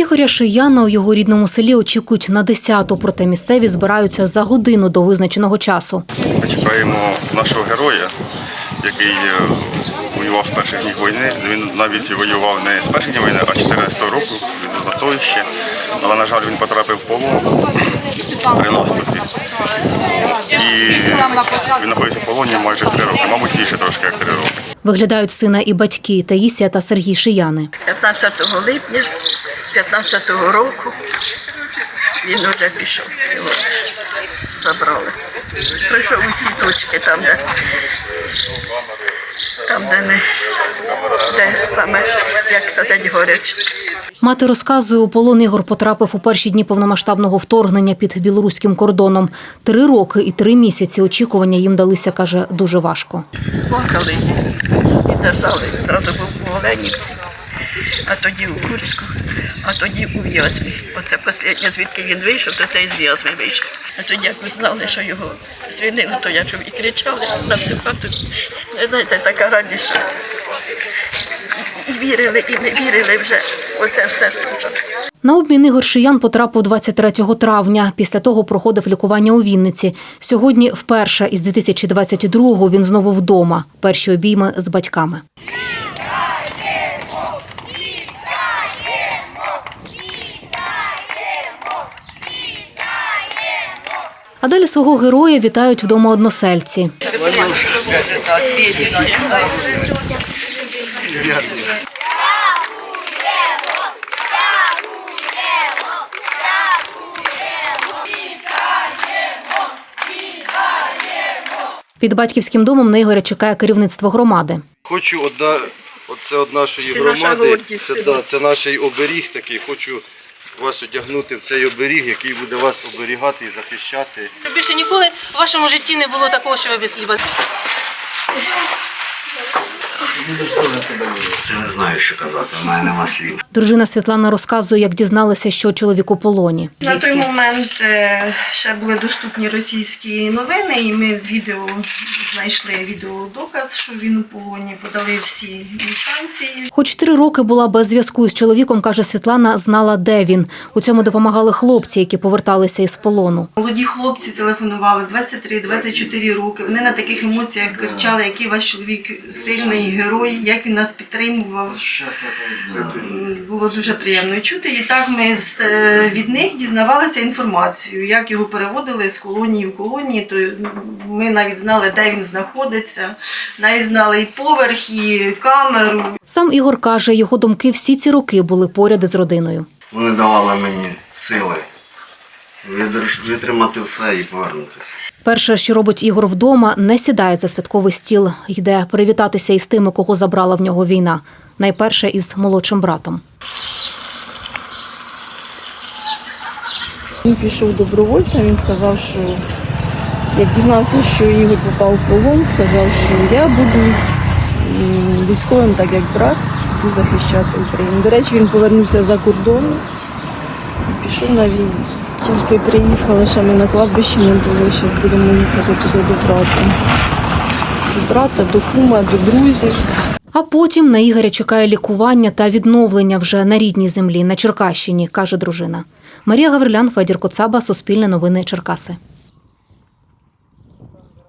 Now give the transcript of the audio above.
Ігоря Шияна у його рідному селі очікують на 10-ту, проте місцеві збираються за годину до визначеного часу. Ми чекаємо нашого героя, який е, воював з перших днів війни. Він навіть воював не з перших днів війни, а 14 року від Златоїще. Але, на жаль, він потрапив в полон при наступі. І він знаходився в полоні майже три роки, мабуть, більше трошки, як три роки. Виглядають сина і батьки Таїсія та Сергій Шияни. 15 липня 15 року він вже пішов. Його забрали. Прийшов усі точки там, де, там, де ми, де саме, як сказати, горяче. Мати розказує, у полон Ігор потрапив у перші дні повномасштабного вторгнення під білоруським кордоном. Три роки і три місяці очікування їм далися, каже, дуже важко. Плакали і держали. Зразу був у Оленівці, а тоді у Курську, а тоді у В'язьмі. Оце останнє, звідки він вийшов, то це із В'язьми вийшов. А тоді, як ми знали, що його звільнили, то я чув і кричали на всю хату. Ви знаєте, така радість, і вірили, і не вірили вже. Оце все. На обмін Ігор Шиян потрапив 23 травня. Після того проходив лікування у Вінниці. Сьогодні вперше із 2022-го він знову вдома. Перші обійми з батьками. А далі свого героя вітають вдома односельці. Під батьківським домом на Ігоря чекає керівництво громади. Хочу одна, оце од нашої громади. Це, да, це наш оберіг такий. Хочу вас одягнути в цей оберіг, який буде вас оберігати і захищати. Більше ніколи в вашому житті не було такого, що ви без хліба. Я не знаю, що казати, в мене нема слів. Дружина Світлана розказує, як дізналася, що чоловік у полоні. На той момент е, ще були доступні російські новини, і ми з відео знайшли відеодоказ, що він у полоні, подали всі інстанції. Хоч три роки була без зв'язку з чоловіком, каже Світлана, знала, де він. У цьому допомагали хлопці, які поверталися із полону. Молоді хлопці телефонували 23-24 роки. Вони на таких емоціях кричали, який ваш чоловік сильний герой, як він нас підтримував. М, Було дуже приємно чути. І так ми з, е, від них дізнавалися інформацію, як його переводили з колонії в колонії. То ми навіть знали, де він знаходиться, навіть знали і поверх, і камеру. Сам Ігор каже, його думки всі ці роки були поряд із родиною. Вони давали мені сили витримати все і повернутися. Перше, що робить Ігор вдома, не сідає за святковий стіл, йде привітатися із тими, кого забрала в нього війна. Найперше із молодшим братом. Він пішов добровольцем, він сказав, що як дізнався, що Ігор попав в полон, сказав, що я буду військовим, так як брат, буду захищати Україну. До речі, він повернувся за кордон і пішов на війну. Тільки приїхали, що ми на кладбищі не були, зараз будемо їхати туди до брата. До брата, до кума, до друзів. А потім на Ігоря чекає лікування та відновлення вже на рідній землі, на Черкащині, каже дружина. Марія Гаврилян, Федір Коцаба, Суспільне новини Черкаси.